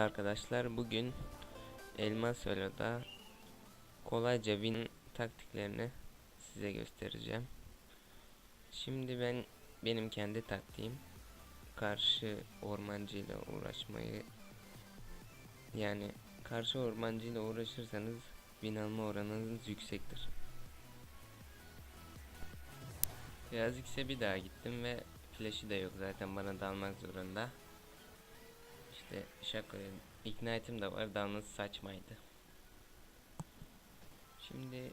arkadaşlar bugün Elmas Solo'da kolayca win taktiklerini size göstereceğim. Şimdi ben benim kendi taktiğim karşı ormancı ile uğraşmayı yani karşı ormancı ile uğraşırsanız win alma oranınız yüksektir. İse bir daha gittim ve flash'ı da yok zaten bana dalmak zorunda. İşte şaka Ignite'im de var dalması saçmaydı. Şimdi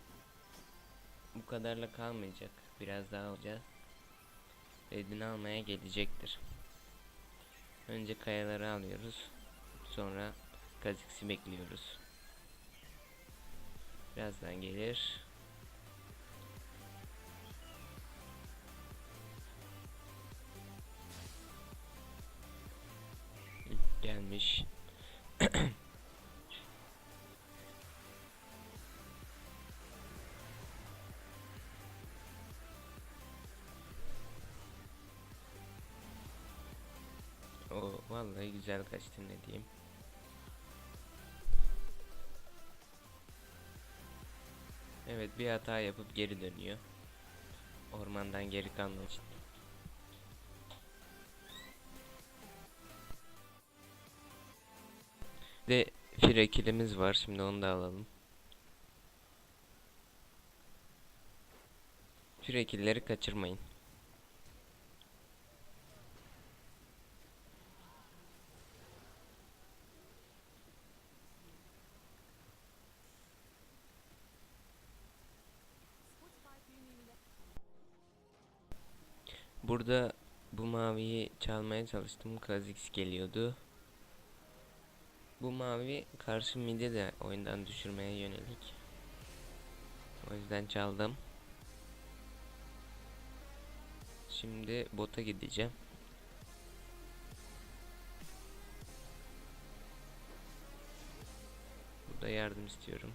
bu kadarla kalmayacak. Biraz daha olacağız. Redini almaya gelecektir. Önce kayaları alıyoruz. Sonra Kazix'i bekliyoruz. Birazdan gelir. Gelmiş. o vallahi güzel kaçtı ne diyeyim. Evet bir hata yapıp geri dönüyor. Ormandan geri kalmak. De firekilimiz var. Şimdi onu da alalım. Firekilleri kaçırmayın. Burada bu maviyi çalmaya çalıştım. Kazix geliyordu. Bu mavi karşı midi de oyundan düşürmeye yönelik. O yüzden çaldım. Şimdi bota gideceğim. Burada yardım istiyorum.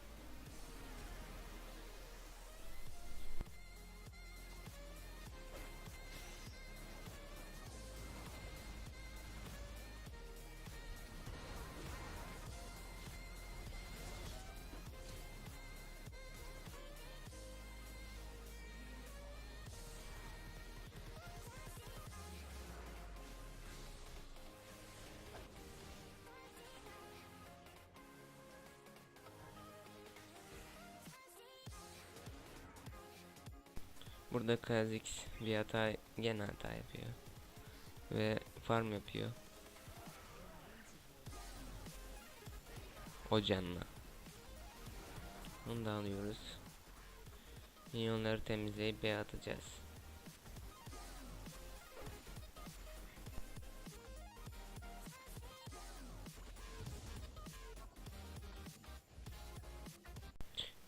Burada Kha'Zix bir hata gene hata yapıyor. Ve farm yapıyor. O canla. Onu da alıyoruz. Minyonları temizleyip B atacağız.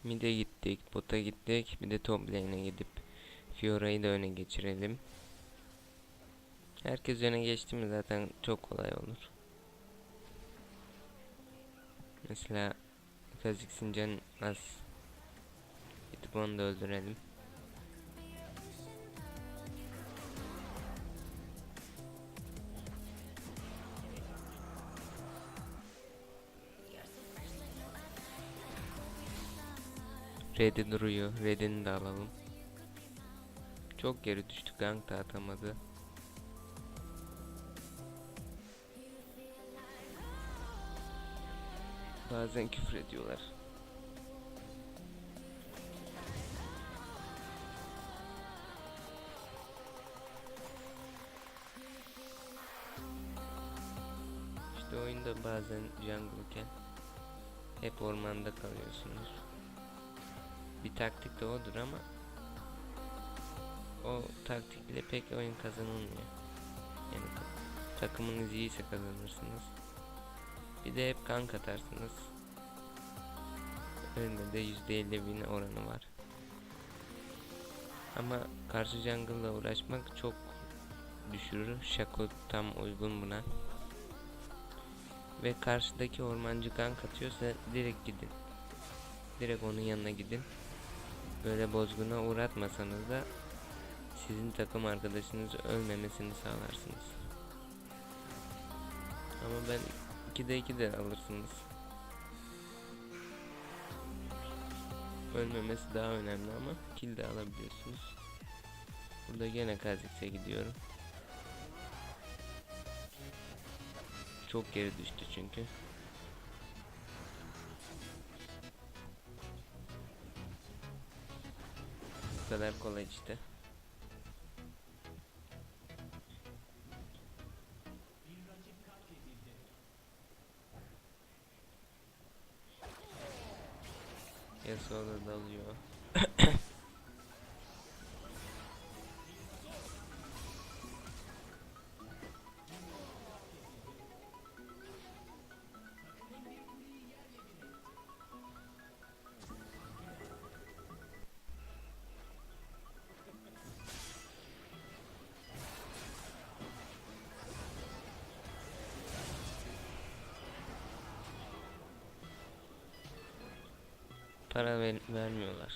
Mid'e gittik, bota gittik, bir de top lane'e gidip Fiora'yı da öne geçirelim. Herkes öne geçti mi zaten çok kolay olur. Mesela Kha'Zix'in canı az. Gidip onu da öldürelim. Red'i duruyor. Red'ini de alalım. Çok geri düştük. Gank da atamadı. Bazen küfür ediyorlar. İşte oyunda bazen jungle'ken hep ormanda kalıyorsunuz. Bir taktik de odur ama o taktikle pek oyun kazanılmıyor. Yani ta- takımınız iyiyse kazanırsınız. Bir de hep kank atarsınız. Önünde de %50 win oranı var. Ama karşı jungle'la uğraşmak çok düşürür. Shaco tam uygun buna. Ve karşıdaki ormancı kank atıyorsa direkt gidin. Direkt onun yanına gidin. Böyle bozguna uğratmasanız da sizin takım arkadaşınız ölmemesini sağlarsınız. Ama ben 2'de 2 de alırsınız. Ölmemesi daha önemli ama kill de alabiliyorsunuz. Burada gene Kha'Zix'e gidiyorum. Çok geri düştü çünkü. Bu kadar kolay işte. Yasuo da dalıyor. Para ver- vermiyorlar.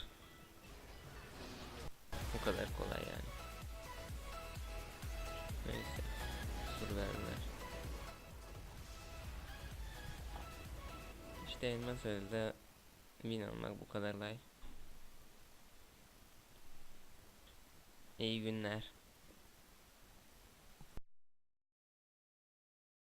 O kadar kolay yani. Neyse. Sur verdiler. İşte elmas elde win almak bu kadar kolay. İyi günler.